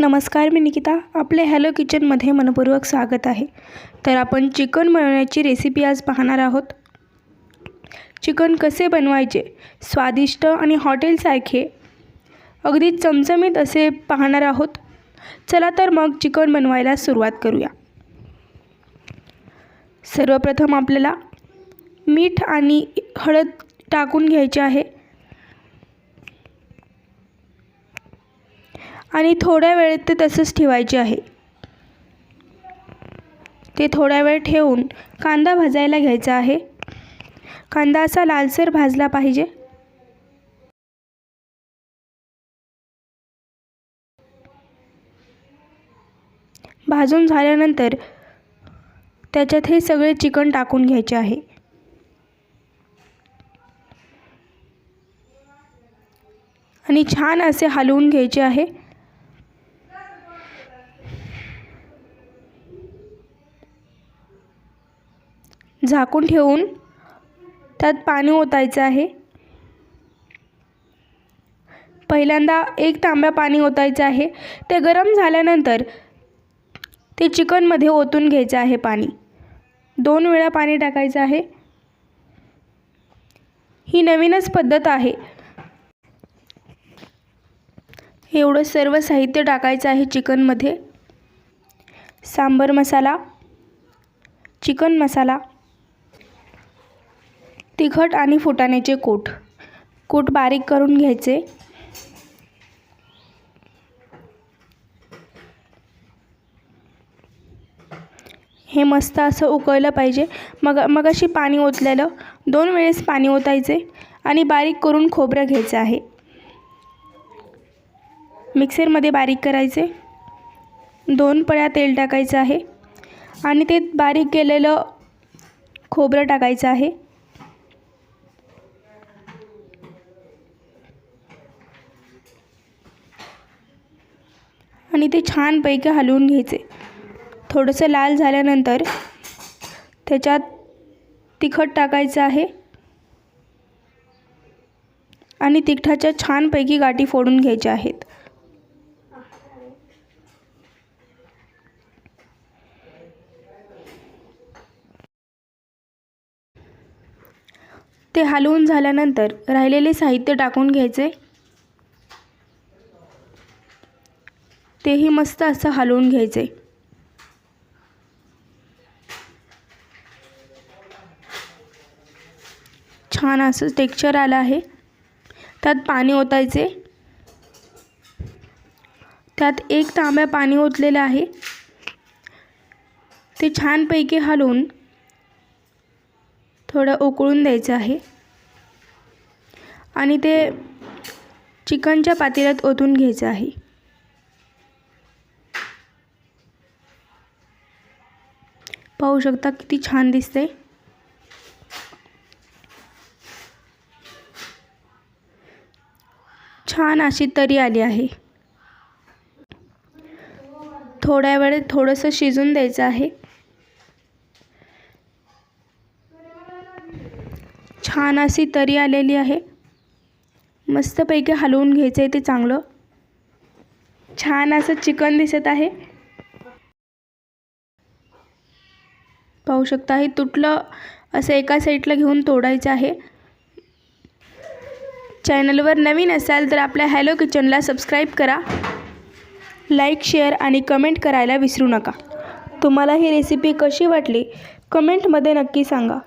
नमस्कार मी निकिता. आपले हॅलो किचनमध्ये मनपूर्वक स्वागत आहे. तर आपण चिकन बनवण्याची रेसिपी आज पाहणार आहोत. चिकन कसे बनवायचे स्वादिष्ट आणि हॉटेलसारखे अगदी चमचमीत असे पाहणार आहोत. चला तर मग चिकन बनवायला सुरुवात करूया. सर्वप्रथम आपल्याला मीठ आणि हळद टाकून घ्यायचे आहे. आणि थोड्या वेळेत ते तसंच ठेवायचे आहे. ते थोड्या वेळ ठेवून कांदा भाजायला घ्यायचा आहे. कांदा असा लालसर भाजला पाहिजे. भाजून झाल्यानंतर त्याच्यात हे सगळे चिकन टाकून घ्यायचे आहे. आणि छान असे हलवून घ्यायचे आहे. झाकून ठेवून त्यात पाणी ओतायचं आहे. पहिल्यांदा एक तांब्या पाणी ओतायचं आहे. ते गरम झाल्यानंतर ते चिकनमध्ये ओतून घ्यायचं आहे पाणी. दोन वेळा पाणी टाकायचं आहे. ही नवीनच पद्धत आहे. एवढं सर्व साहित्य टाकायचं आहे चिकनमध्ये. सांबर मसाला चिकन मसाला तिखट आणि फुटाण्याचे कूट. कूट बारीक करून घ्यायचे. हे मस्त असं उकळलं पाहिजे. मग मग अशी पाणी ओतलेलं. दोन वेळेस पाणी ओतायचे आणि बारीक करून खोबरं घ्यायचं आहे. मिक्सरमध्ये बारीक करायचे. दोन पळ्या तेल टाकायचं आहे. आणि ते बारीक केलेलं खोबरं टाकायचं आहे. आणि ते छानपैकी हलवून घ्यायचे. थोडंसं लाल झाल्यानंतर त्याच्यात तिखट टाकायचं आहे. आणि तिखटाच्या छानपैकी गाठी फोडून घ्यायच्या आहेत. ते हलवून झाल्यानंतर राहिलेले साहित्य टाकून घ्यायचे. तेही मस्त असं हलवून घ्यायचे. छान असं टेक्स्चर आलं आहे. त्यात पाणी ओतायचे. त्यात एक तांब्या पाणी ओतलेलं आहे. ते छानपैकी हलवून थोडं उकळून द्यायचं आहे. आणि ते चिकनच्या पातेल्यात ओतून घ्यायचं आहे. पाहू शकता किती छान दिसते. छान अशी तरी आली आहे. थोड्या वेळ थोडंसं शिजून द्यायचं आहे. छान अशी तरी आलेली आहे. मस्तपैकी हलवून घ्यायचं आहे ते चांगलं. छान असं चिकन दिसत आहे. पाहू शकता. हे तुटलं असं एका साईडला घेऊन तोडायचं आहे. चॅनलवर नवीन असाल तर आपल्या हॅलो किचनला सबस्क्राईब करा. लाईक शेअर आणि कमेंट करायला विसरू नका. तुम्हाला ही रेसिपी कशी वाटली कमेंटमध्ये नक्की सांगा.